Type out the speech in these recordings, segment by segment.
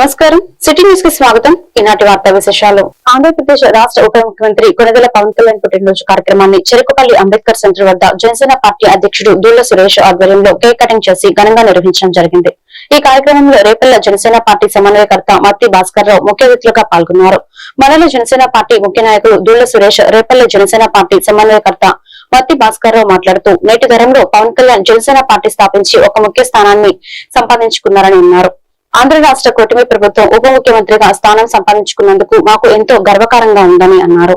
నమస్కారం. సిటీ న్యూస్కి స్వాగతం. ఈనాటి వార్తా విశేషాలు. ఆంధ్రప్రదేశ్ రాష్ట్ర ఉప ముఖ్యమంత్రి కొనగల పవన్ కళ్యాణ్ పుట్టినరోజు కార్యక్రమాన్ని చెరుకుపల్లి అంబేద్కర్ సెంటర్ వద్ద జనసేన పార్టీ అధ్యక్షుడు దూళ్ళ సురేష్ ఆధ్వర్యంలో కేక్ కటింగ్ చేసి ఘనంగా నిర్వహించడం జరిగింది. ఈ కార్యక్రమంలో రేపల్ల జనసేన పార్టీ సమన్వయకర్త మత్తి భాస్కర్ రావు ముఖ్య అతిథులుగా పాల్గొన్నారు. మనలో జనసేన పార్టీ ముఖ్య నాయకులు దూళ్ళ సురేష్ రేపల్ల జనసేన పార్టీ సమన్వయకర్త మత్తి భాస్కర్ రావు మాట్లాడుతూ నేటి తరంలో పవన్ కళ్యాణ్ జనసేన పార్టీ స్థాపించి ఒక ముఖ్య స్థానాన్ని సంపాదించుకున్నారని అన్నారు. ఆంధ్ర రాష్ట్ర కూటమి ప్రభుత్వం ఉప ముఖ్యమంత్రిగా స్థానం సంపాదించుకున్నందుకు మాకు ఎంతో గర్వకారంగా ఉందని అన్నారు.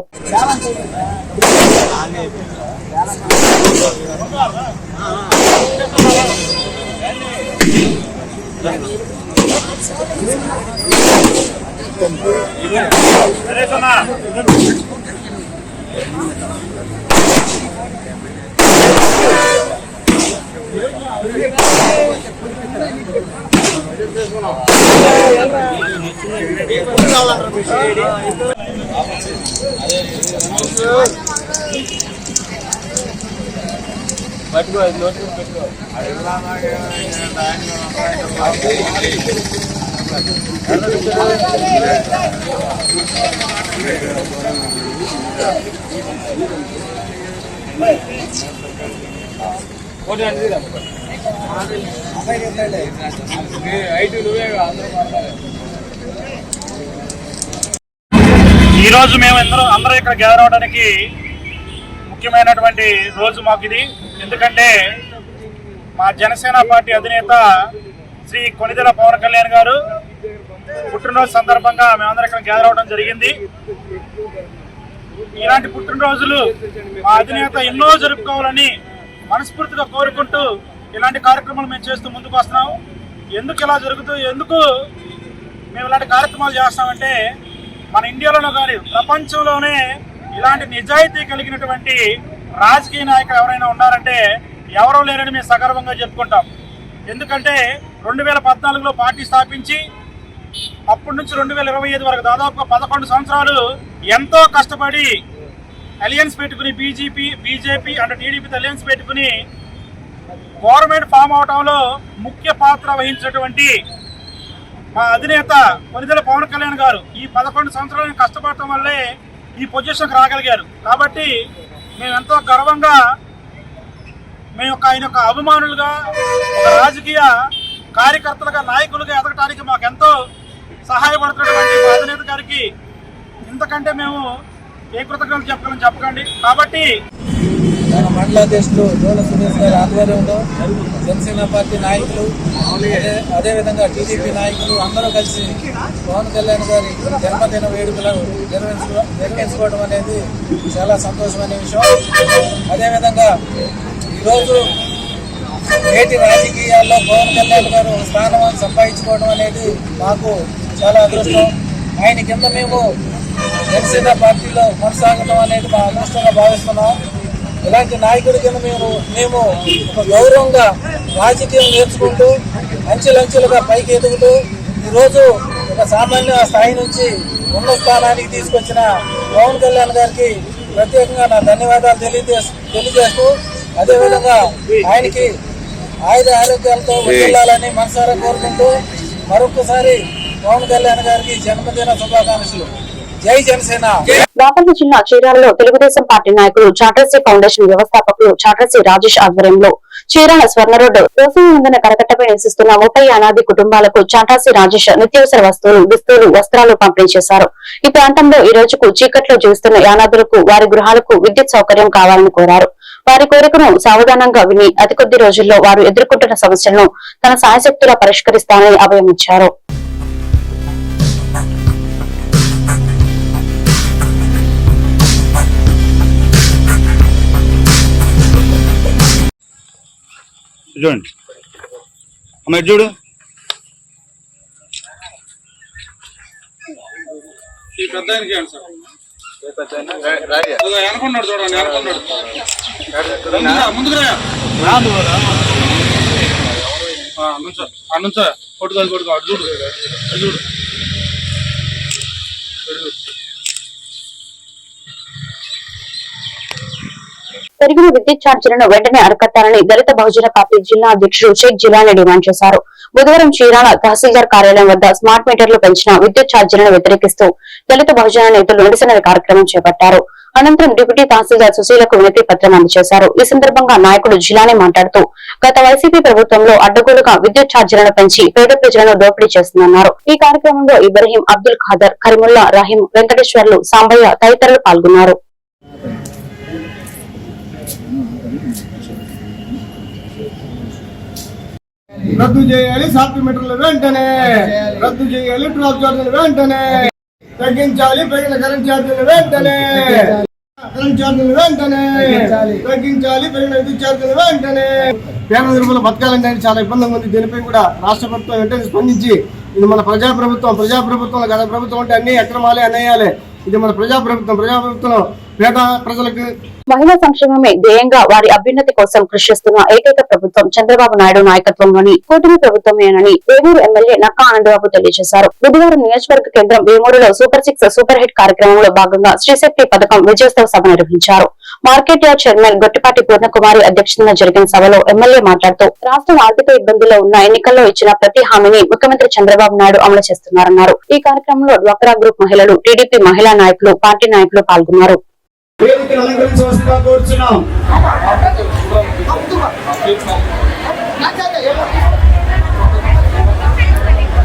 పట్టుకో నోట్లు పెట్టుకో ఒకటి అంటే రోజు మేము అందరూ అందరూ ఇక్కడ గ్యాదర్ అవడానికి ముఖ్యమైనటువంటి రోజు మాకు ఇది. ఎందుకంటే మా జనసేన పార్టీ అధినేత శ్రీ కొనిదెల పవన్ కళ్యాణ్ గారు పుట్టినరోజు సందర్భంగా మేమందరం ఇక్కడ గ్యాదర్ అవడం జరిగింది. ఇలాంటి పుట్టినరోజులు మా అధినేత ఎన్నో జరుపుకోవాలని మనస్ఫూర్తిగా కోరుకుంటూ ఇలాంటి కార్యక్రమాలు మేము చేస్తూ ముందుకు వస్తున్నాం. ఎందుకు ఇలా జరుగుతూ ఎందుకు మేము ఇలాంటి కార్యక్రమాలు చేస్తామంటే మన ఇండియాలోనూ కానీ ప్రపంచంలోనే ఇలాంటి నిజాయితీ కలిగినటువంటి రాజకీయ నాయకులు ఎవరైనా ఉన్నారంటే ఎవరూ లేరని మేము సగర్వంగా చెప్పుకుంటాం. ఎందుకంటే రెండు వేల పద్నాలుగులో పార్టీ స్థాపించి అప్పటి నుంచి రెండు వేల ఇరవై ఐదు వరకు దాదాపుగా పదకొండు సంవత్సరాలు ఎంతో కష్టపడి అలియన్స్ పెట్టుకుని బీజేపీ బీజేపీ అంటే టీడీపీతో అలియన్స్ పెట్టుకుని గవర్నమెంట్ ఫామ్ అవటంలో ముఖ్య పాత్ర వహించినటువంటి మా అధినేత కొనిదెల పవన్ కళ్యాణ్ గారు ఈ పదకొండు సంవత్సరాలు కష్టపడటం వల్లే ఈ పొజిషన్కి రాగలిగారు. కాబట్టి మేము ఎంతో గర్వంగా మేము ఒక ఆయన యొక్క అభిమానులుగా ఒక రాజకీయ కార్యకర్తలుగా నాయకులుగా ఎదగటానికి మాకు ఎంతో సహాయపడుతున్నటువంటి మా అధినేత గారికి ఇంతకంటే మేము ఏ కృతజ్ఞతలు చెప్పగలం చెప్పకండి. కాబట్టి మన మండల అధ్యక్షులు దోల సురేష్ గారి ఆధ్వర్యంలో జనసేన పార్టీ నాయకులు అదే అదేవిధంగా టీడీపీ నాయకులు అందరూ కలిసి పవన్ కళ్యాణ్ గారి జన్మదిన వేడుకలు నిర్వహించు నిర్వహించుకోవడం అనేది చాలా సంతోషమైన విషయం. అదేవిధంగా ఈరోజు నేటి రాజకీయాల్లో పవన్ కళ్యాణ్ గారు స్థానం సంపాదించుకోవడం అనేది మాకు చాలా అదృష్టం. ఆయన కింద మేము జనసేన పార్టీలో కొనసాగడం అనేది మా అదృష్టంగా భావిస్తున్నాం. ఇలాంటి నాయకుడి కింద మేము మేము ఒక గౌరవంగా రాజకీయం నేర్చుకుంటూ అంచెలంచెలుగా పైకి ఎదుగుతూ ఈరోజు ఒక సామాన్య స్థాయి నుంచి ఉన్నత స్థానానికి తీసుకొచ్చిన పవన్ కళ్యాణ్ గారికి ప్రత్యేకంగా నా ధన్యవాదాలు తెలియజేస్తూ తెలియజేస్తూ అదేవిధంగా ఆయనకి ఆయుధ ఆరోగ్యాలతో వెళ్ళాలని మనసారా కోరుకుంటూ మరొకసారి పవన్ కళ్యాణ్ గారికి జన్మదిన శుభాకాంక్షలు. జై జనసేన. బాపట్ల జిల్లా చీరాలలో తెలుగుదేశం పార్టీ నాయకులు చాటర్సీ ఫౌండేషన్ వ్యవస్థాపకులు చాటర్సీ రాజేష్ ఆధ్వర్యంలో చీరాల స్వర్ణ రోడ్డు దోసం ముందున కరకట్టపై నివసిస్తున్న ముప్పై అనాది కుటుంబాలకు చాటాసి రాజేష్ నిత్యావసర వస్తువులు దుస్తులు వస్త్రాలు పంపిణీ చేశారు. ఈ ప్రాంతంలో ఈ రోజుకు చీకట్లో జీవిస్తున్న యానాదులకు వారి గృహాలకు విద్యుత్ సౌకర్యం కావాలని కోరారు. వారి కోరికను సావధానంగా విని అతి కొద్ది రోజుల్లో వారు ఎదుర్కొంటున్న సమస్యలను తన సాయశక్తులా పరిష్కరిస్తానని అభయమిచ్చారు. చూడండి. అమ్మ చూడు? ఈ పెద్ద ఆయనకి సార్. చూడండి వెనకున్నాడు. ముందుకు రా, ముందుకు చూడు చూడు అటు చూడు పెరిగిన విద్యుత్ ఛార్జీలను వెంటనే అరికట్టాలని దళిత బహుజన పార్టీ జిల్లా అధ్యక్షుడు షేక్ జిలాని డిమాండ్ చేశారు. బుధవారం చీరాల తహసీల్దార్ కార్యాలయం వద్ద స్మార్ట్ మీటర్లు పెంచిన విద్యుత్ ఛార్జీలను వ్యతిరేకిస్తూ దళిత బహుజన నేతలు నిరసన కార్యక్రమం చేపట్టారు. అనంతరం డిప్యూటీ తహసీల్దార్ సుశీలకు వినతి పత్రం అందజేశారు. ఈ సందర్భంగా నాయకుడు జిలాని మాట్లాడుతూ గత వైసీపీ ప్రభుత్వంలో అడ్డగోలుగా విద్యుత్ ఛార్జీలను పెంచి పేద ప్రజలను దోపిడీ చేస్తుందన్నారు. ఈ కార్యక్రమంలో ఇబ్రహీం అబ్దుల్ ఖాదర్ కరిముల్లా రహీం వెంకటేశ్వర్లు సాంబయ్య తదితరులు పాల్గొన్నారు. రద్దు చేయాలి సాఫ్ట్వేర్లు వెంటనే. రద్దు చేయాలి. డ్రాప్ ఛార్జీలు వెంటనే. తగ్గించాలి పెరిగిన కరెంట్ ఛార్జీలు వెంటనే. కరెంట్ ఛార్జీలు వెంటనే. తగ్గించాలి. పెరిగిన విద్యుత్ ఛార్జీలు వెంటనే. పేద నిరుపుల బతకాలంటే చాలా ఇబ్బందిగా ఉంది. దీనిపై కూడా రాష్ట్ర ప్రభుత్వం వెంటనే స్పందించి ఇది మన ప్రజాప్రభుత్వం ప్రజాప్రభుత్వం గత ప్రభుత్వం అంటే అన్ని అక్రమాలే అన్నయ్యాలే ఇది మన ప్రజాప్రభుత్వం. ప్రజాప్రభుత్వంలో పేద ప్రజలకు మహిళా సంక్షేమమే ధ్యేయంగా వారి అభ్యున్నతి కోసం కృషి చేస్తున్న ఏకైక ప్రభుత్వం చంద్రబాబు నాయుడు నాయకత్వంలోని కూటమి ప్రభుత్వమేనని వేమూరు ఎమ్మెల్యే నక్కా ఆనందబాబు తెలియజేశారు. బుధవారం నియోజకవర్గ కేంద్రం వేమూరులో సూపర్ సిక్స్ సూపర్ హిట్ కార్యక్రమంలో భాగంగా శ్రీశక్తి పథకం విజయోత్సవ సభ నిర్వహించారు. Market yard chairman Gottipati Purnakumari అధ్యక్షతన జరిగిన సభలో ఎమ్మెల్యే మాట్లాడుతూ రాష్ట్రం ఆర్థిక ఇబ్బందుల్లో ఉన్న ఎన్నికల్లో ఇచ్చిన ప్రతి హామీని ముఖ్యమంత్రి చంద్రబాబు నాయుడు అమలు చేస్తున్నారన్నారు. ఈ కార్యక్రమంలో డ్వాక్రా గ్రూప్ మహిళలు టీడీపీ మహిళా నాయకులు పార్టీ నాయకులు పాల్గొన్నారు.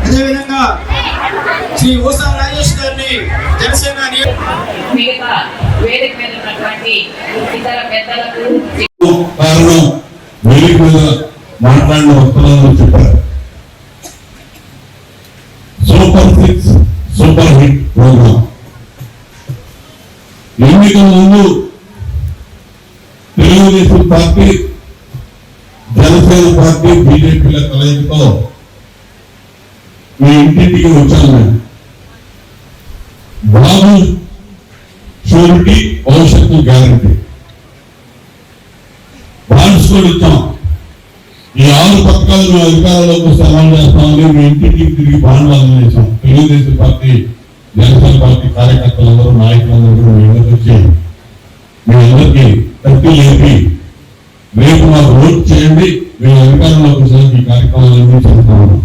అదేవిధంగా శ్రీ ఊసా రాజేష్ గారిని జనసేన ఉన్నటువంటి ఇతర పెద్దలకు కారణం వేదిక మాట్లాడిన వస్తువులను చెప్పారు. Super six super hit program ఎన్నికల ముందు తెలుగుదేశం పార్టీ జనసేన పార్టీ బీజేపీల కలయికతో మీ ఇంటింటికి వచ్చాను బాబు షూరిటీ భవిష్యత్తు గ్యారంటీ. బాండ్స్ కూడా ఇచ్చాం ఈ ఆరు పథకాలు మేము అధికారంలోకి వస్తే అమలు చేస్తామని మీ ఇంటికి తిరిగి బాండ్లు అమలు చేశాం తెలుగుదేశం పార్టీ జనసేన పార్టీ కార్యకర్తలందరూ నాయకులందరూ కూడా మీ అందరికి వచ్చి మీ అందరికీ కట్టి లేపి రేపు మాకు ఓట్ చేయండి. మేము అధికారంలోకి వచ్చేసరికి ఈ కార్యక్రమాలన్నీ చేస్తాము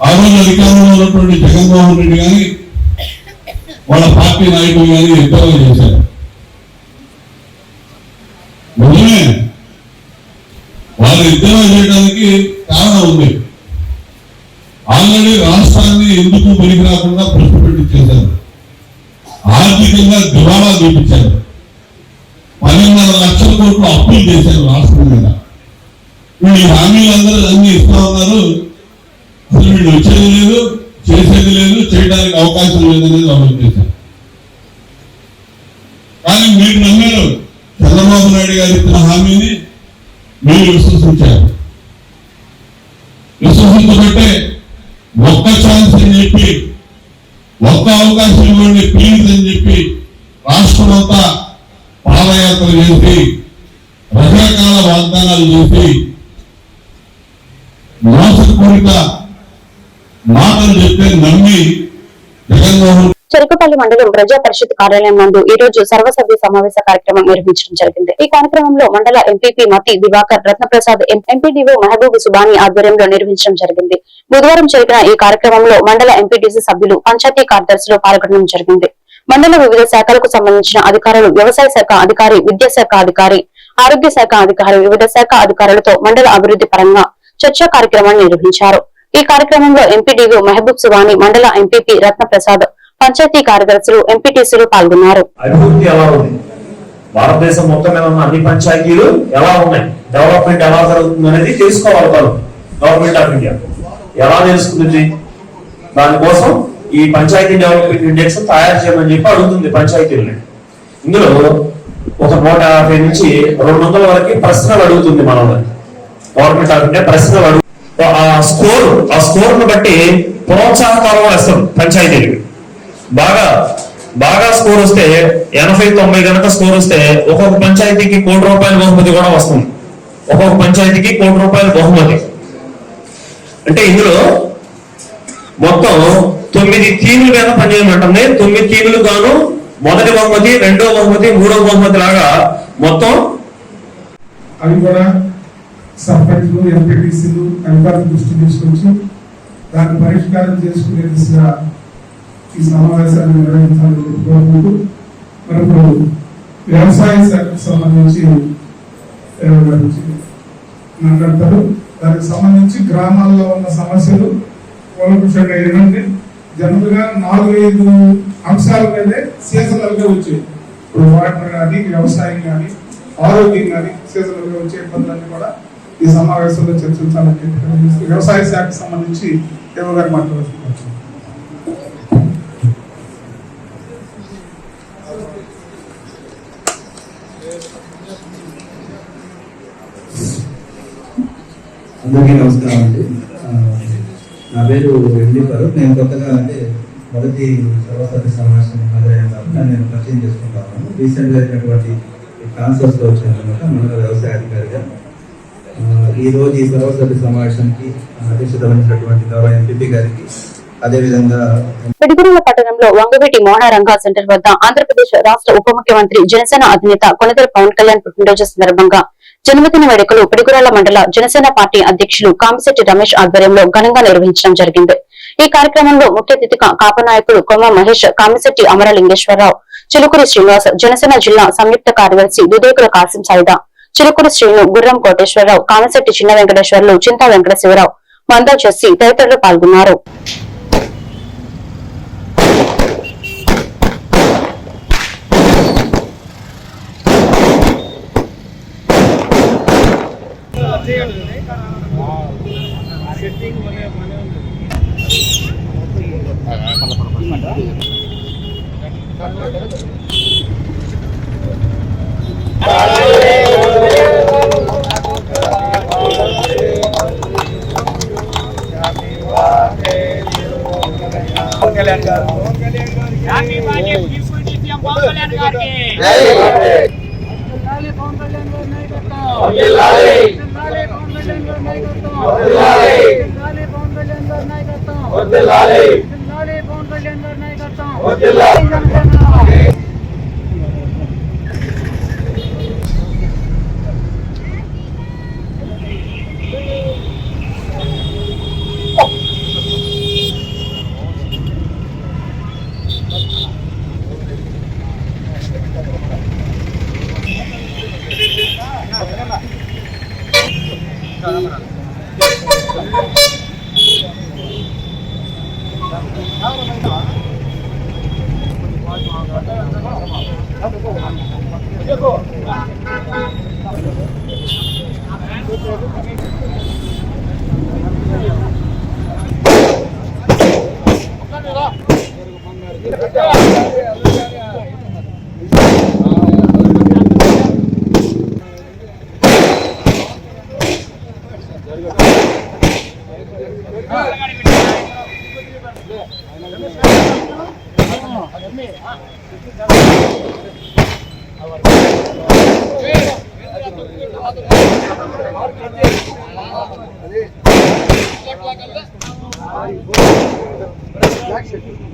ఆ రోజు అధికారంలో ఉన్నటువంటి జగన్మోహన్ రెడ్డి గాని వాళ్ళ పార్టీ నాయకులు కానీ ఎంతో చేశారు. నిజమే. వాళ్ళు ఉద్యోగం చేయడానికి కారణం ఉంది. ఆల్రెడీ రాష్ట్రాన్ని ఎందుకు పనికి రాకుండా ప్రశ్న పెట్టించేశారు ఆర్థికంగా దివాళా చూపించారు. పన్నెండున్నర లక్షల కోట్లు అప్పులు చేశారు రాష్ట్రం మీద. వీళ్ళు హామీలు అందరూ అన్ని ఇస్తా ఉన్నారు. అసలు వీళ్ళు వచ్చేది లేదు. చేసేది లేదు చేయడానికి అవకాశం లేదనేది అమలు చేశారు. కానీ మీరు నమ్మారు. చంద్రబాబు నాయుడు గారు ఇచ్చిన హామీని మీరు విశ్వసించారు. విశ్వసించబట్టే ఒక్క ఛాన్స్ అని చెప్పి ఒక్క అవకాశం ఇవ్వండి ప్లీజ్ అని చెప్పి రాష్ట్రం అంతా పాదయాత్ర చేసి రకరకాల వాగ్దానాలు చేసి మోసపూరిత మాటలు చెప్తే నమ్మి జగన్మోహన్ చెరుకుపల్లి మండలం ప్రజా పరిషత్ కార్యాలయం నందు ఈ రోజు సర్వసభ్య సమావేశ కార్యక్రమం నిర్వహించడం జరిగింది. ఈ కార్యక్రమంలో మండల ఎంపీపీ మతి దివాకర్ రత్నప్రసాద్ ఎంపీడీఓ మహబూబ్ సుబాని ఆధ్వర్యంలో నిర్వహించడం జరిగింది. బుధవారం జరిగిన ఈ కార్యక్రమంలో మండల ఎంపీటీసీ సభ్యులు పంచాయతీ కార్యదర్శులు పాల్గొనడం జరిగింది. మండల వివిధ శాఖలకు సంబంధించిన అధికారులు వ్యవసాయ శాఖ అధికారి విద్యాశాఖ అధికారి ఆరోగ్య శాఖ అధికారి వివిధ శాఖ అధికారులతో మండల అభివృద్ధి పరంగా చర్చా కార్యక్రమాన్ని నిర్వహించారు. ఈ కార్యక్రమంలో ఎంపీడీఓ మహబూబ్ సుబాని మండల ఎంపీపీ రత్నప్రసాద్ పంచాయతీ కార్యదర్శులు ఎంపీటీసీలు పాల్గొన్నారు. అభివృద్ధి ఎలా ఉంది? భారతదేశం మొత్తం మీద ఉన్న అన్ని పంచాయతీలు ఎలా ఉన్నాయి? డెవలప్మెంట్ ఎలా జరుగుతుంది అనేది తెలుసుకోవాలి గవర్నమెంట్ ఆఫ్ ఇండియా ఎలా తెలుసుకుంటుంది? దానికోసం ఈ పంచాయతీ డెవలప్మెంట్ ఇండెక్స్ తయారు చేయమని చెప్పి అడుగుతుంది పంచాయతీలని. ఇందులో ఒక నూట యాభై నుంచి రెండు వందల వరకు ప్రశ్నలు అడుగుతుంది మనల్ని. గవర్నమెంట్ ఆఫ్ ఇండియా ప్రశ్నలు అడుగు స్కోర్ ఆ స్కోర్ను బట్టి ప్రోత్సాహకాలం వేస్తాం పంచాయతీలకి. బాగా బాగా స్కోర్ వస్తే ఎనభై తొంభై గనక స్కోర్ వస్తే ఒక్కొక్క పంచాయతీకి కోటి రూపాయల బహుమతి కూడా వస్తుంది. ఒక్కొక్క పంచాయతీకి కోటి రూపాయల బహుమతి. అంటే ఇందులో మొత్తం తొమ్మిది థీముల మీద పనిచేయమంటుంది తొమ్మిది థీములు గాను మొదటి బహుమతి రెండో బహుమతి మూడో బహుమతి లాగా మొత్తం అవి కూడా సర్పంచ్లు ఎంపీటీసీలు అధికారులు దృష్టి తీసుకొచ్చి దాన్ని పరిష్కారం చేసుకునే దిశగా ఈ సమావేశాన్ని నిర్వహించాలని కోరుకుంటూ మరి ఇప్పుడు వ్యవసాయ శాఖకు సంబంధించి మాట్లాడతారు. దానికి సంబంధించి గ్రామాల్లో ఉన్న సమస్యలు కూలకృషంగా ఏంటంటే జనరల్గా నాలుగు ఐదు అంశాల మీదే సీజనల్గా వచ్చేవి వచ్చాయి. ఇప్పుడు వాటర్ కానీ వ్యవసాయం కానీ ఆరోగ్యం కానీ సీజనల్గా వచ్చే ఇబ్బందులన్నీ కూడా ఈ సమావేశంలో చర్చించాలని చెప్పి వ్యవసాయ శాఖకు సంబంధించి ఏవో గారు మాట్లాడుతున్నారు. అందరికీ నమస్కారం అండి. నా పేరు ఎండి గారు నేను కొత్తగా అంటే మొదటి సర్వసభ్య సమావేశం హాజరైన కాబట్టి నేను పరిచయం చేసుకుంటా ఉన్నాను. రీసెంట్గా అయినటువంటి ట్రాన్స్ఫర్స్లో లో వచ్చాను అనమాట. మండల వ్యవసాయ అధికారిగా ఈరోజు ఈ సర్వసభ్య సమావేశానికి అధ్యక్షత వహించినటువంటి గౌరవ ఎంపీ గారికి అదేవిధంగా పిడుగురుల పట్టణంలో వంగవీటి మోహనరంగా సెంటర్ వద్ద ఆంధ్రప్రదేశ్ రాష్ట్ర ఉప ముఖ్యమంత్రి జనసేన అధినేత కొనదల పవన్ కళ్యాణ్ పుట్టినరోజు సందర్భంగా జన్మదిన వేడుకలు పిడుగురాల మండల జనసేన పార్టీ అధ్యక్షులు కామిశెట్టి రమేష్ ఆధ్వర్యంలో ఘనంగా నిర్వహించడం జరిగింది. ఈ కార్యక్రమంలో ముఖ్య అతిథిగా కాపనాయకులు కొమ్మ మహేష్ కామిశెట్టి అమరలింగేశ్వరరావు చిలుకూరి శ్రీనివాస్ జనసేన జిల్లా సంయుక్త కార్యదర్శి దుదేకుల కాసిం సాయిదా చిలుకూరి శ్రీను గుర్రం కోటేశ్వరరావు కామశెట్టి చిన్న వెంకటేశ్వర్లు చింతా వెంకట శివరావు మందా జస్సి తదితరులు పాల్గొన్నారు.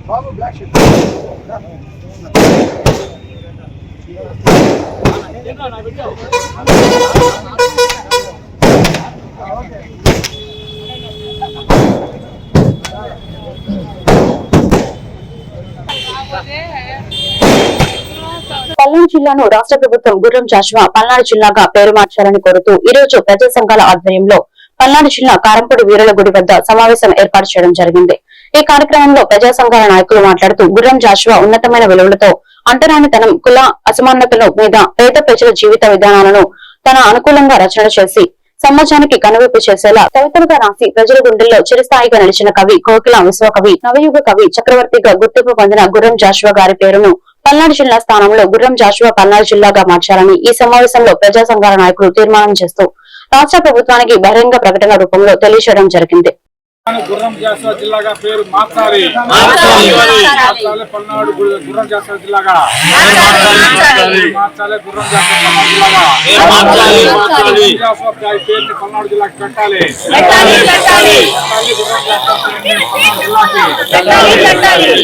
బాబు బ్లాక్ షీట్ నా వీడియో పల్నాడు జిల్లాను రాష్ట్ర ప్రభుత్వం గుర్రం జాషువా పల్నాడు జిల్లాగా పేరు మార్చాలని కోరుతూ ఈ రోజు ప్రజా సంఘాల ఆధ్వర్యంలో పల్నాడు జిల్లా కారంపూడి వీరుల గుడి వద్ద సమావేశం ఏర్పాటు చేయడం జరిగింది. ఈ కార్యక్రమంలో ప్రజా సంఘాల నాయకులు మాట్లాడుతూ గుర్రం జాషువా ఉన్నతమైన విలువలతో అంటరానితనం కుల అసమానతల మీద పేద ప్రజల జీవిత విధానాలను తన అనుకూలంగా రచన చేసి సమాజానికి కనువిప్పు చేసేలా కవితలుగా రాసి ప్రజల గుండెల్లో చిరస్థాయిగా నిలిచిన కవి కోకిల విశ్వకవి నవయుగ కవి చక్రవర్తిగా గుర్తింపు పొందిన గుర్రం జాషువా గారి పేరును పల్నాడు జిల్లా స్థానంలో గుర్రం జాషువా పల్నాడు జిల్లాగా మార్చాలని ఈ సమావేశంలో ప్రజా సంఘాల నాయకులు తీర్మానం చేస్తూ రాష్ట్ర ప్రభుత్వానికి బహిరంగ ప్రకటన రూపంలో తెలియజేయడం జరిగింది. గుర్రం జాస్వా జిల్లాగా పేరు మార్చాలి పల్నాడు గుర్రం జాస్వా జిల్లాగా. మార్చాలి గుర్రం గారి పేరుని పల్నాడు జిల్లాకి పెట్టాలి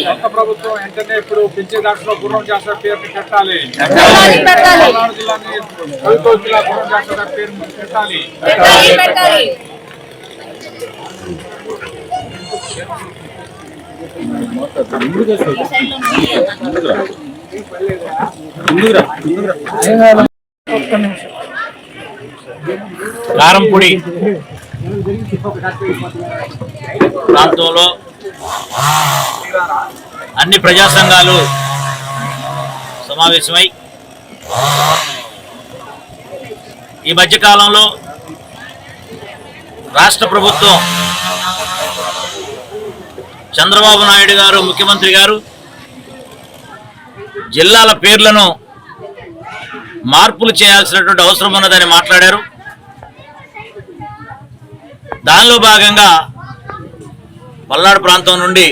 కొత్త ప్రభుత్వం వెంటనే ఇప్పుడు పెంచే దాంట్లో గుర్రం జాస్వా పేరుని పెట్టాలి పల్నాడు జిల్లాని జిల్లా గుర్రం గారి పేరు పెట్టాలి కారంపొడి. ప్రాంతంలో అన్ని ప్రజా సంఘాలు సమావేశమై ఈ మధ్యకాలంలో రాష్ట్ర ప్రభుత్వం చంద్రబాబు నాయుడు గారు ముఖ్యమంత్రి గారు జిల్లాల పేర్లను మార్పులు చేయాల్సినటువంటి అవసరం ఉన్నదని మాట్లాడారు. దానిలో భాగంగా పల్నాడు ప్రాంతం నుండి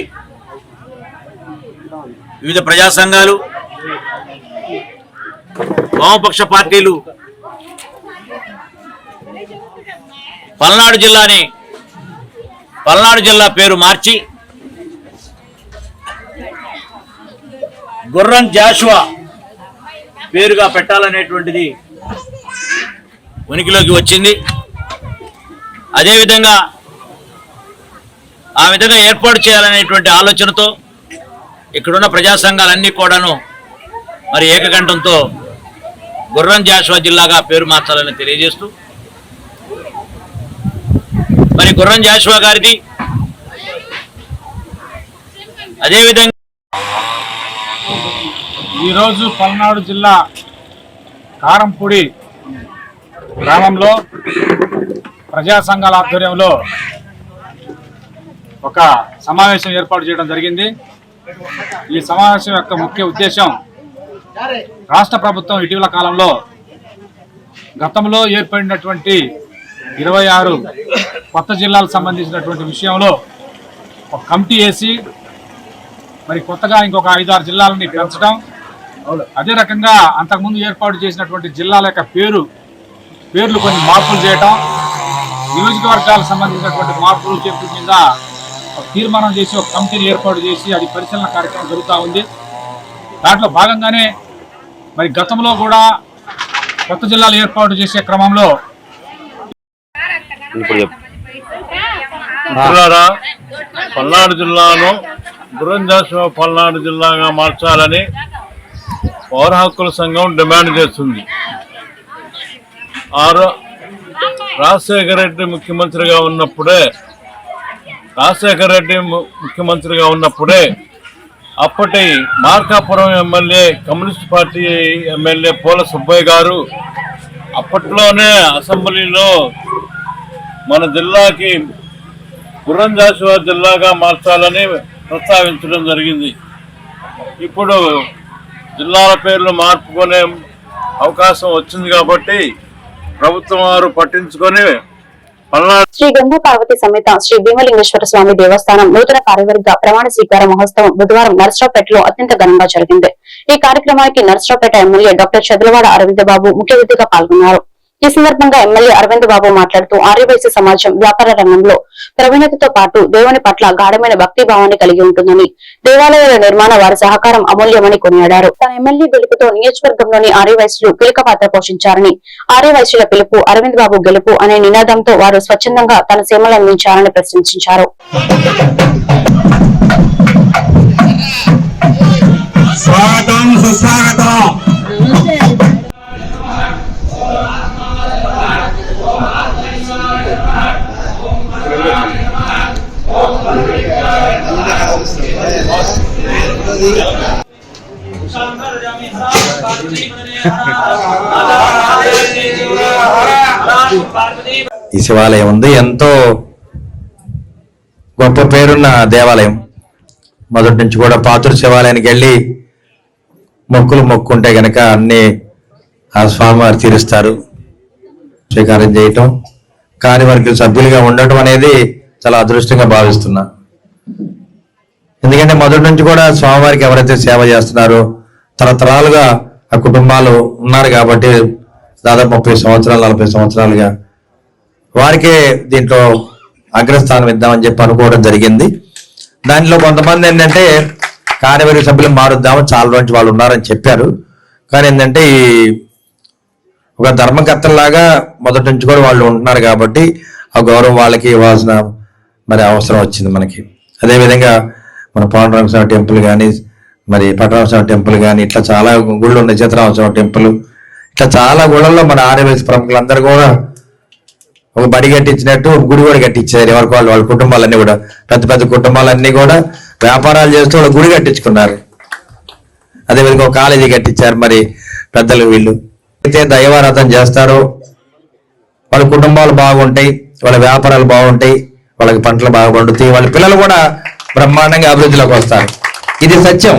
వివిధ ప్రజా సంఘాలు వామపక్ష పార్టీలు పల్నాడు జిల్లాని పల్నాడు జిల్లా పేరు మార్చి గుర్రం జాషువా పేరుగా పెట్టాలనేటువంటిది ఉనికిలోకి వచ్చింది. అదేవిధంగా ఆ విధంగా ఏర్పాటు చేయాలనేటువంటి ఆలోచనతో ఇక్కడున్న ప్రజా సంఘాలన్నీ కూడాను మరి ఏకకంఠంతో గుర్రం జాషువా జిల్లాగా పేరు మార్చాలని తెలియజేస్తూ మరి గుర్రం జాషువా గారిది అదేవిధంగా ఈరోజు పల్నాడు జిల్లా కారంపూడి గ్రామంలో ప్రజా సంఘాల ఆధ్వర్యంలో ఒక సమావేశం ఏర్పాటు చేయడం జరిగింది. ఈ సమావేశం యొక్క ముఖ్య ఉద్దేశం రాష్ట్ర ప్రభుత్వం ఇటీవల కాలంలో గతంలో ఏర్పడినటువంటి ఇరవై ఆరు కొత్త జిల్లాలకు సంబంధించినటువంటి విషయంలో ఒక కమిటీ వేసి మరి కొత్తగా ఇంకొక ఐదారు జిల్లాలని పెంచడం అదే రకంగా అంతకుముందు ఏర్పాటు చేసినటువంటి జిల్లాల యొక్క పేరు పేర్లు కొన్ని మార్పులు చేయటం నియోజకవర్గాలకు సంబంధించినటువంటి మార్పులు మీద ఒక తీర్మానం చేసి ఒక కమిటీని ఏర్పాటు చేసి అది పరిశీలన కార్యక్రమం జరుగుతూ ఉంది. దాంట్లో భాగంగానే మరి గతంలో కూడా కొత్త జిల్లాలు ఏర్పాటు చేసే క్రమంలో పల్నాడు జిల్లాను బృందాశ్వ పల్నాడు జిల్లాగా మార్చాలని పౌర హక్కుల సంఘం డిమాండ్ చేస్తుంది. ఆరు రాజశేఖర రెడ్డి ముఖ్యమంత్రిగా ఉన్నప్పుడే రాజశేఖర రెడ్డి ము- ముఖ్యమంత్రిగా ఉన్నప్పుడే అప్పటి Markapuram MLA communist party MLA Poola Subbaiah garu అప్పట్లోనే అసెంబ్లీలో మన జిల్లాకి గుర్రం జాషువా జిల్లాగా మార్చాలని ప్రస్తావించడం జరిగింది. ఇప్పుడు జిల్లాల పేర్లు మార్పుకునే అవకాశం వచ్చింది కాబట్టి ప్రభుత్వం వారు పట్టించుకొని శ్రీ గంగా పార్వతి సమేత శ్రీ భీమలింగేశ్వర స్వామి దేవస్థానం నూతన కార్యవర్గ ప్రమాణ స్వీకార మహోత్సవం బుధవారం నర్సరావుపేటలో అత్యంత ఘనంగా జరిగింది. ఈ కార్యక్రమానికి నర్సరావుపేట ఎమ్మెల్యే డాక్టర్ చదలవాడ అరవిందబాబు ముఖ్య అతిథిగా పాల్గొన్నారు. ఈ సందర్భంగా ఎమ్మెల్యే అరవింద్ బాబు మాట్లాడుతూ ఆర్యవైశ్య సమాజం వ్యాపార రంగంలో ప్రవీణతతో పాటు దేవుని పట్ల గాఢమైన భక్తి భావాన్ని కలిగి ఉంటుందని దేవాలయాల నిర్మాణ వారి సహకారం అమూల్యమని కొనియాడారు. తన ఎమ్మెల్యే గెలుపుతో నియోజకవర్గంలోని ఆర్యవైశ్యులు కీలక పాత్ర పోషించారని ఆర్యవైశ్యుల పిలుపు అరవింద్ బాబు గెలుపు అనే నినాదంతో వారు స్వచ్ఛందంగా తన సేవలు అందించారని ప్రశంసించారు. శివాలయం ఉంది. ఎంతో గొప్ప పేరున్న దేవాలయం. మొదటి నుంచి కూడా పాతురు శివాలయానికి వెళ్ళి మొక్కులు మొక్కుంటే గనక అన్ని ఆ స్వామివారు తీరుస్తారు. స్వీకారం చేయటం కానీ వారికి సభ్యులుగా ఉండటం అనేది చాలా అదృష్టంగా భావిస్తున్నా. ఎందుకంటే మొదటి నుంచి కూడా స్వామివారికి ఎవరైతే సేవ చేస్తున్నారో తరతరాలుగా ఆ కుటుంబాలు ఉన్నారు కాబట్టి దాదాపు ముప్పై సంవత్సరాలు నలభై సంవత్సరాలుగా వారికే దీంట్లో అగ్రస్థానం ఇద్దామని చెప్పి అనుకోవడం జరిగింది. దాంట్లో కొంతమంది ఏంటంటే కార్యవర్గ సభ్యులు మారుద్దాము చాలా రోజు వాళ్ళు ఉన్నారని చెప్పారు. కానీ ఏంటంటే ఈ ఒక ధర్మకర్తలాగా మొదటి నుంచి కూడా వాళ్ళు ఉంటున్నారు కాబట్టి ఆ గౌరవం వాళ్ళకి ఇవ్వాల్సిన మరి అవసరం వచ్చింది మనకి. అదేవిధంగా మన పాండురంగస్వామి టెంపుల్ కానీ మరి పట్టణస్వామి టెంపుల్ కానీ ఇట్లా చాలా గుళ్ళు ఉన్నాయి చిత్రరామస్వామి టెంపుల్. ఇట్లా చాలా గుళ్ళల్లో మన ఆర్యవేశ ప్రముఖులందరూ కూడా ఒక బడి కట్టించినట్టు ఒక గుడి కూడా కట్టించారు ఎవరికి వాళ్ళు వాళ్ళ కుటుంబాలన్నీ కూడా. పెద్ద పెద్ద కుటుంబాలన్నీ కూడా వ్యాపారాలు చేస్తూ వాళ్ళు గుడి కట్టించుకున్నారు. అదేవిధంగా ఒక కాలేజీ కట్టించారు మరి పెద్దలు వీళ్ళు. అయితే దైవారాధన చేస్తారో వాళ్ళ కుటుంబాలు బాగుంటాయి వాళ్ళ వ్యాపారాలు బాగుంటాయి వాళ్ళకి పంటలు బాగా పండుతాయి వాళ్ళ పిల్లలు కూడా బ్రహ్మాండంగా అభివృద్ధిలోకి వస్తారు. ఇది సత్యం.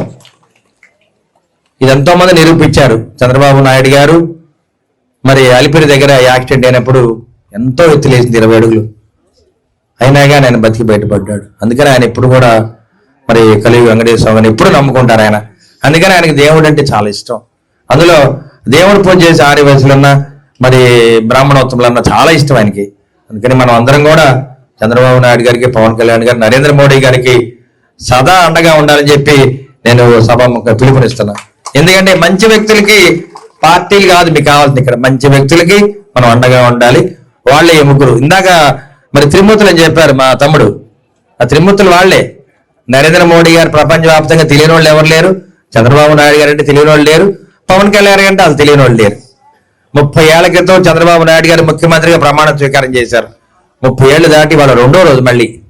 ఇది ఎంతో మంది నిరూపించారు చంద్రబాబు నాయుడు గారు. మరి అలిపిరి దగ్గర యాక్సిడెంట్ అయినప్పుడు ఎంతో ఎత్తులేసింది ఇరవై అడుగులు. అయినాగా ఆయన బతికి బయటపడ్డాడు. అందుకని ఆయన ఎప్పుడు కూడా మరి కలియుగ వెంకటేశ్వర స్వామిని ఎప్పుడు నమ్ముకుంటారు ఆయన. అందుకని ఆయనకి దేవుడు అంటే చాలా ఇష్టం. అందులో దేవుడు పూజ చేసే ఆర్య వయసులన్నా మరి బ్రాహ్మణోత్తములన్నా చాలా ఇష్టం ఆయనకి. అందుకని మనం అందరం కూడా చంద్రబాబు నాయుడు గారికి పవన్ కళ్యాణ్ గారు నరేంద్ర మోడీ గారికి సదా అండగా ఉండాలని చెప్పి నేను సభ పిలుపునిస్తున్నా. ఎందుకంటే మంచి వ్యక్తులకి పార్టీలు కాదు మీకు కావాల్సింది ఇక్కడ. మంచి వ్యక్తులకి మనం అండగా ఉండాలి. వాళ్ళే ఈ ముగ్గురు. ఇందాక మరి త్రిమూర్తులు అని చెప్పారు మా తమ్ముడు? ఆ త్రిమూర్తులు వాళ్ళే. నరేంద్ర మోడీ గారు ప్రపంచవ్యాప్తంగా తెలియని వాళ్ళు ఎవరు లేరు? చంద్రబాబు నాయుడు గారు అంటే తెలియని వాళ్ళు లేరు. పవన్ కళ్యాణ్ అంటే అది తెలియని వాళ్ళు లేరు. ముప్పై ఏళ్ళ క్రితం చంద్రబాబు నాయుడు గారు ముఖ్యమంత్రిగా ప్రమాణ స్వీకారం చేశారు. ముప్పై ఏళ్ళు దాటి వాళ్ళ రెండో రోజు మళ్ళీ.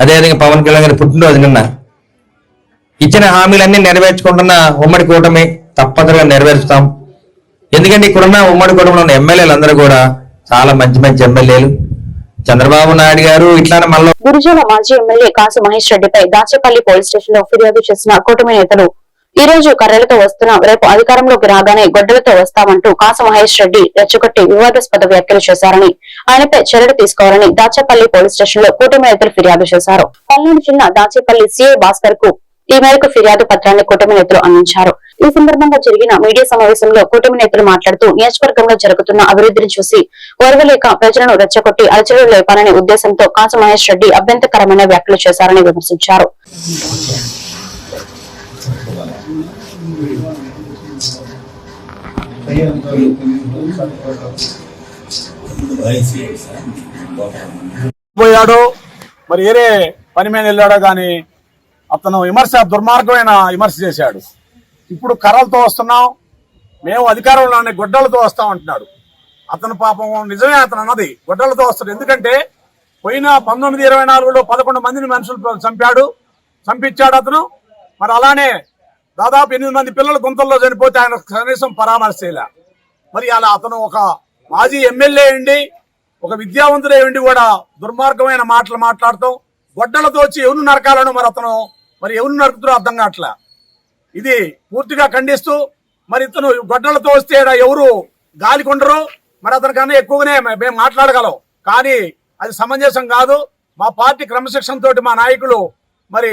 అదేవిధంగా పవన్ కళ్యాణ్ గారి పుట్టినరోజు నిన్న. ఇచ్చిన హామీలన్నీ నెరవేర్చుకుంటున్న ఉమ్మడి కూటమి తప్పనిసరిగా నెరవేరుస్తాం. ఎందుకంటే ఇక్కడున్న ఉమ్మడి కూటమిలో ఉన్న ఎమ్మెల్యేలు అందరూ కూడా చాలా మంచి మంచి ఎమ్మెల్యేలు. చంద్రబాబు నాయుడు గారు ఇట్లానే మళ్ళీ గురుజాల మాజీ ఎమ్మెల్యే కాసు మహేష్ రెడ్డిపై దాచేపల్లి పోలీస్ స్టేషన్లో ఫిర్యాదు చేసిన కూటమి నేతలు ఈ రోజు కర్రలతో వస్తున్నాం రేపు అధికారంలోకి రాగానే గొడ్డలతో వస్తామంటూ కాస మహేష్ రెడ్డి రెచ్చగొట్టి వివాదాస్పద వ్యాఖ్యలు చేశారని ఆయనపై చర్యలు తీసుకోవాలని దాచేపల్లి పోలీస్ స్టేషన్లో కూటమి నేతలు ఫిర్యాదు చేశారు. పల్నాడు జిల్లా దాచేపల్లి సిఐ భాస్కర్కు ఈ మేరకు ఫిర్యాదు పత్రాన్ని కూటమి నేతలు అందించారు. ఈ సందర్భంగా జరిగిన మీడియా సమావేశంలో కూటమి నేతలు మాట్లాడుతూ నియోజకవర్గంలో జరుగుతున్న అభివృద్ధిని చూసి ఓర్వలేక ప్రజలను రెచ్చగొట్టి అలచలు లేపాలనే ఉద్దేశంతో కాసు మహేష్ రెడ్డి అభ్యంతకరమైన వ్యాఖ్యలు చేశారని విమర్శించారు. పోయాడో. మరి వేరే పని మీద వెళ్ళాడో కానీ అతను విమర్శ దుర్మార్గమైన విమర్శ చేశాడు. ఇప్పుడు కర్రలతో వస్తున్నాం మేము అధికారంలోనే గొడ్డలతో వస్తాం అంటున్నాడు. అతను పాపం నిజమే అతను అన్నది. గొడ్డలతో వస్తాడు. ఎందుకంటే పోయిన పంతొమ్మిది ఇరవై నాలుగులో పదకొండు మందిని మనుషులు చంపాడు. చంపించాడు అతను. మరి అలానే దాదాపు ఎనిమిది మంది పిల్లలు గుంతల్లో చనిపోతే ఆయన కనీసం పరామర్శ మరి అలా అతను ఒక మాజీ ఎమ్మెల్యే ఉండి ఒక విద్యావంతుడే ఉండి కూడా దుర్మార్గమైన మాటలు మాట్లాడతాం గొడ్డలతో వచ్చి ఎవరు నరకాలను మరి అతను మరి ఎవరు నరుకుతారో అర్థం కావట్లే. ఇది పూర్తిగా ఖండిస్తూ మరి ఇతను గొడ్డలతో వస్తే ఎవరు గాలి కొండరు? మరి అతని కన్నా ఎక్కువగానే మేము మాట్లాడగలం. కానీ అది సమంజసం కాదు. మా పార్టీ క్రమశిక్షణ తోటి మా నాయకులు మరి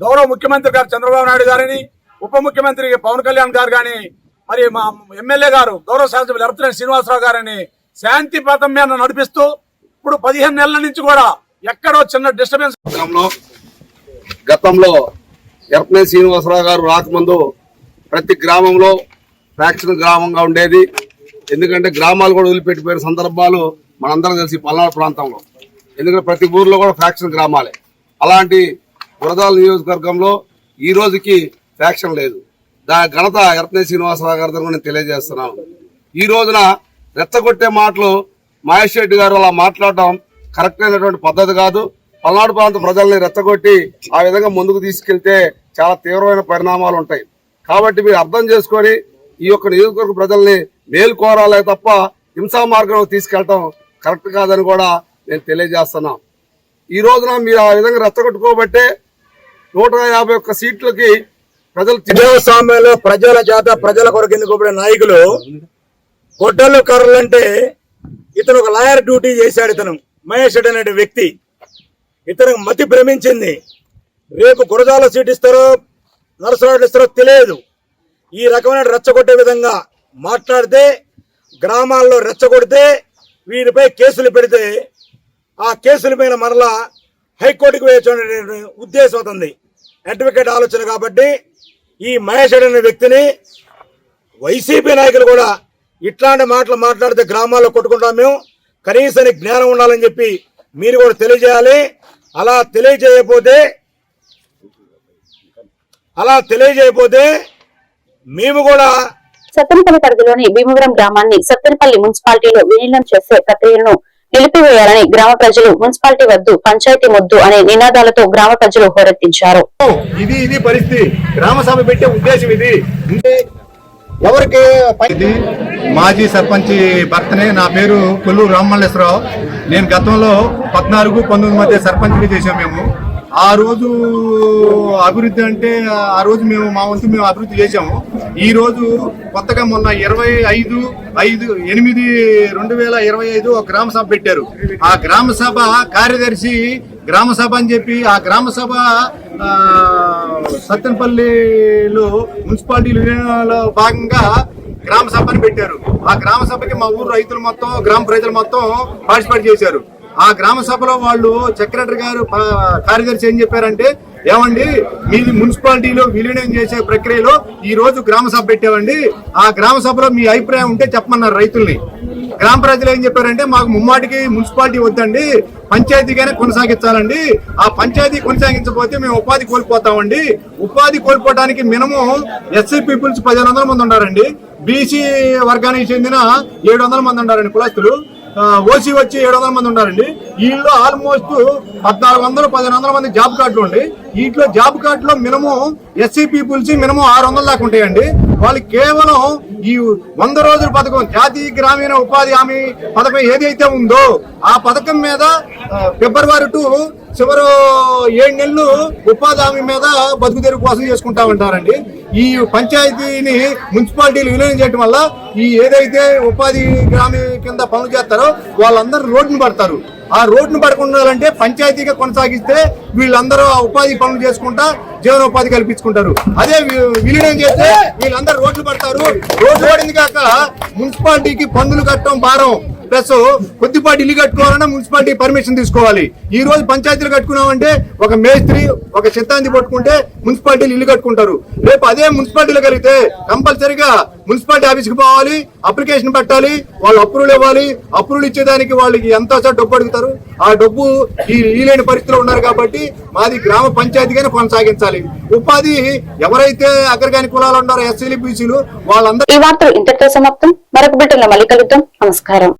గౌరవ ముఖ్యమంత్రి గారు చంద్రబాబు నాయుడు గారిని ఉప ముఖ్యమంత్రి పవన్ కళ్యాణ్ గారు కానీ మరి మా ఎమ్మెల్యే గారు గౌరవ శాసనసభ్యులు ఎరపతినేని శ్రీనివాసరావు గారిని శాంతి పథం మీద నడిపిస్తూ ఇప్పుడు పదిహేను నెలల నుంచి కూడా ఎక్కడో చిన్న డిస్టర్బెన్స్ గతంలో ఎర్పనే శ్రీనివాసరావు గారు రాకముందు ప్రతి గ్రామంలో ఫ్యాక్షన్ గ్రామంగా ఉండేది. ఎందుకంటే గ్రామాలు కూడా వదిలిపెట్టిపోయిన సందర్భాలు మనందరం తెలిసి పల్నాడు ప్రాంతంలో. ఎందుకంటే ప్రతి ఊర్లో కూడా ఫ్యాక్షన్ గ్రామాలే. అలాంటి వరదాల నియోజకవర్గంలో ఈ రోజుకి ఫ్యాక్షన్ లేదు. దాని ఘనత ఎర్పనే శ్రీనివాసరావు గారి దగ్గర నేను తెలియజేస్తున్నాను. ఈ రోజున రెచ్చగొట్టే మాటలు మహేష్ రెడ్డి గారు అలా మాట్లాడటం కరెక్ట్ అయినటువంటి పద్ధతి కాదు. పల్నాడు ప్రాంత ప్రజల్ని రెచ్చగొట్టి ఆ విధంగా ముందుకు తీసుకెళ్తే చాలా తీవ్రమైన పరిణామాలు ఉంటాయి. కాబట్టి మీరు అర్థం చేసుకొని ఈ యొక్క నియోజకవర్గ ప్రజల్ని మేలు కోరాలే తప్ప హింసా మార్గంలో తీసుకెళ్ళటం కరెక్ట్ కాదని కూడా నేను తెలియజేస్తున్నాం. ఈ రోజున మీరు ఆ విధంగా రెచ్చగొట్టుకోబట్టే నూట యాభై ఒక్క సీట్లకి ప్రజలు ప్రజాస్వామ్యంలో ప్రజల చేత ప్రజల కొరకు ఎన్నుకోబడిన నాయకులు గొడ్డలు కర్రలు అంటే ఇతను ఒక లాయర్ డ్యూటీ చేశాడు ఇతను మహేష్ రెడ్డి అనే వ్యక్తి. ఇతను మతి భ్రమించింది. రేపు గురజాల సీట్ ఇస్తారో నరసరాడు ఇస్తారో తెలియదు. ఈ రకమైన రెచ్చగొట్టే విధంగా మాట్లాడితే గ్రామాల్లో రెచ్చగొడితే వీరిపై కేసులు పెడితే ఆ కేసుల మీద మరలా హైకోర్టుకు వేయచ్చు ఉద్దేశం అవుతుంది అడ్వకేట్ ఆలోచన కాబట్టి ఈ మహేష్ అనే వ్యక్తిని వైసీపీ నాయకులు కూడా ఇట్లాంటి మాటలు మాట్లాడితే గ్రామాల్లో కొట్టుకుంటాం మేము. కనీసం జ్ఞానం ఉండాలని చెప్పి మీరు కూడా తెలియజేయాలి. అలా తెలియజేయకపోతే అలా తెలియజేయకపోతే మేము కూడా సత్తెనపల్లి పరిధిలోని భీమవరం గ్రామాన్ని సత్తెనపల్లి మున్సిపాలిటీలో విలీనం చేసే ప్రక్రియను నిలిపివేయాలని గ్రామ ప్రజలు మున్సిపాలిటీ వద్దు పంచాయతీ ముద్దు అనే నినాదాలతో గ్రామ ప్రజలు హోరెత్తించారు. ఇది ఇది పరిస్థితి. గ్రామ సభ పెట్టే ఉద్దేశం ఇది. ఎవరికి ఇది మాజీ సర్పంచ్ భర్తనే. నా పేరు కొల్లూరు రామమల్లేశ్వరరావు. నేను గతంలో పద్నాలుగు పంతొమ్మిది మధ్య సర్పంచ్గా చేసాం మేము. ఆ రోజు అభివృద్ధి అంటే ఆ రోజు మేము మా వంతు మేము అభివృద్ధి చేశాము. ఈ రోజు కొత్తగా మొన్న ఇరవై ఐదు ఐదు ఎనిమిది రెండు వేల ఇరవై ఐదు ఒక గ్రామ సభ పెట్టారు. ఆ గ్రామ సభ కార్యదర్శి గ్రామ సభ అని చెప్పి ఆ గ్రామ సభ సత్తెనపల్లిలో మున్సిపాలిటీ భాగంగా గ్రామ సభని పెట్టారు. ఆ గ్రామ సభకి మా ఊరు రైతులు మొత్తం గ్రామ ప్రజలు మొత్తం పార్టిసిపేట్ చేశారు. ఆ గ్రామ సభలో వాళ్ళు సెక్రటరీ గారు కార్యదర్శి ఏం చెప్పారంటే ఏమండి మీది మున్సిపాలిటీలో విలీనం చేసే ప్రక్రియలో ఈ రోజు గ్రామ సభ పెట్టామండి. ఆ గ్రామ సభలో మీ అభిప్రాయం ఉంటే చెప్పమన్నారు రైతుల్ని. గ్రామ ప్రజలు ఏం చెప్పారంటే మాకు ముమ్మాటికి మున్సిపాలిటీ వద్దండి పంచాయతీగానే కొనసాగించాలండి. ఆ పంచాయతీ కొనసాగించకపోతే మేము ఉపాధి కోల్పోతామండి. ఉపాధి కోల్పోవడానికి మినిమం ఎస్సీ పీపుల్స్ పదిహేను వందల మంది ఉన్నారండి బీసీ వర్గానికి చెందిన ఏడు వందల మంది ఉన్నారండి కులస్తులు. ఓసీ వచ్చి ఏడు వందల మంది ఉన్నారండి వీళ్ళు ఆల్మోస్ట్ పద్నాలుగు వందలు పదిహేను వందల మంది జాబ్ కార్డులు ఉండి వీటిలో జాబ్ కార్డులో మినిమం ఎస్సీ పీపుల్స్ మినిమం ఆరు వందల దాకా ఉంటాయండి. వాళ్ళు కేవలం ఈ వంద రోజుల పథకం జాతీయ గ్రామీణ ఉపాధి హామీ పథకం ఏదైతే ఉందో ఆ పథకం మీద ఫిబ్రవరి టు చివరి ఏడు నెలలు ఉపాధి హామీ మీద బతుకు తెరుగు కోసం చేసుకుంటా ఉంటారండి. ఈ పంచాయతీని మున్సిపాలిటీలు విలీనం చేయడం వల్ల ఈ ఏదైతే ఉపాధి గ్రామీ కింద పనులు చేస్తారో వాళ్ళందరూ రోడ్డును పడతారు. ఆ రోడ్డును పడకుండాలంటే పంచాయతీగా కొనసాగిస్తే వీళ్ళందరూ ఆ ఉపాధి పనులు చేసుకుంటా జీవనోపాధి కల్పించుకుంటారు. అదే విలీనం చేస్తే వీళ్ళందరూ రోడ్లు పడతారు. రోడ్లు పడింది కాక మున్సిపాలిటీకి పన్నులు కట్టడం భారం. ప్లస్ కొద్దిపాటి ఇల్లు కట్టుకోవాలన్నా మున్సిపాలిటీ పర్మిషన్ తీసుకోవాలి. ఈ రోజు పంచాయతీలు కట్టుకున్నామంటే ఒక మేస్త్రి ఒక సిద్ధాంతి పట్టుకుంటే మున్సిపాలిటీలు ఇల్లు కట్టుకుంటారు. రేపు అదే మున్సిపాలిటీలో కలిగితే కంపల్సరిగా మున్సిపాలిటీ ఆఫీస్కి పోవాలి అప్లికేషన్ పెట్టాలి వాళ్ళు అప్రూవల్ ఇవ్వాలి. అప్రూవల్ ఇచ్చేదానికి వాళ్ళకి ఎంత డబ్బు అడుగుతారు? ఆ డబ్బు ఈ లేని పరిస్థితిలో ఉన్నారు కాబట్టి మాది గ్రామ పంచాయతీగానే కొనసాగించాలి. ఉపాధి ఎవరైతే అగ్రగాని కులాలు ఉన్నారో ఎస్సీలు బీసీలు వాళ్ళందరూ ఈ వార్తలు ఇంతటితో సమాప్తం. మరొక బిడ్డలో మళ్ళీ కలుద్దాం. నమస్కారం.